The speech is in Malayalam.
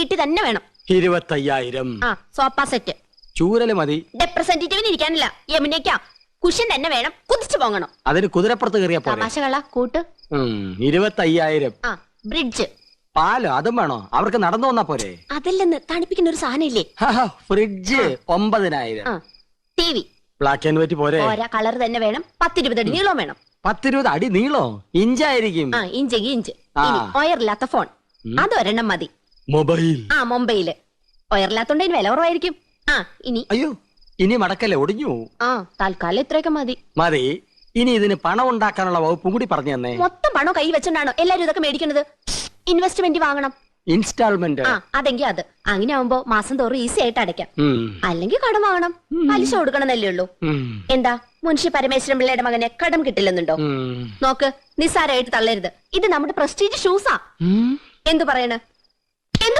ഈട്ടി തന്നെ വേണം. ഇരുപത്തയ്യായിരം. ആ സോഫ സെറ്റ്. ചൂരൽ മതി. റെപ്രസെന്റേറ്റീവിന് ഇരിക്കാനില്ല. യമുനയ്ക്കാ. കുഷൻ തന്നെ വേണം. കുതിച്ചു പോകണം അതിന് കുതിരപ്പുറത്ത് കയറിയ പോലെ കൂട്ട്. ഇരുപത്തയ്യായിരം. ആ ബ്രിഡ്ജ്. പാലോ? അതും വേണോ? അവർക്ക് നടന്നു വന്നാ പോരെ? അതല്ലെന്ന് തണുപ്പിക്കുന്ന ഒരു സാധനം ഇല്ലേ ഹഹ, ഫ്രിഡ്ജ് ഒമ്പതിനായിരം. ആ T V. Black and white പോരെ? ഓരോ കളർ തന്നെ വേണം. പത്തിരുപത് അടി നീളം വേണം. പത്തിരുപത് അടി നീളോ? ഇഞ്ചായിരിക്കും. ആ ഇഞ്ചെങ്കി ഇഞ്ച്. ഓയർ ഇനി ഫോൺ ഫോൺ അതൊരെണ്ണം മതി. മൊബൈൽ. ആ മുംബൈയിൽ ഒയറില്ലാത്തോണ്ട് വില കുറവായിരിക്കും. ആ ഇനി. അയ്യോ ഇനി മടക്കല്ലേ ഒടിഞ്ഞു ആ തൽക്കാലം ഇത്രയൊക്കെ മതി. മതി. ഇനി ഇതിന് പണം ഉണ്ടാക്കാനുള്ള വകുപ്പും കൂടി പറഞ്ഞു തന്നെ. മൊത്തം പണം കൈ വെച്ചോണ്ടാണോ എല്ലാരും ഇതൊക്കെ മേടിക്കുന്നത് ഇൻവെസ്റ്റ്മെന്റ് വാങ്ങണം. ഇൻസ്റ്റാൾമെന്റ് ആ അതെങ്കിൽ അത്. അങ്ങനെ ആവുമ്പോ മാസം തോറും ഈസി ആയിട്ട് അടയ്ക്കാം. അല്ലെങ്കിൽ കടം വാങ്ങണം. പലിശ കൊടുക്കണമെന്നല്ലേ ഉള്ളൂ. എന്താ? മുൻഷി പരമേശ്വരൻ പിള്ളയുടെ മകനെ കടം കിട്ടില്ലെന്നുണ്ടോ? നോക്ക് നിസ്സാരമായിട്ട് തള്ളരുത്. ഇത് നമ്മുടെ പ്രസ്റ്റീജ് ഷൂസാ. എന്തു പറയണ്?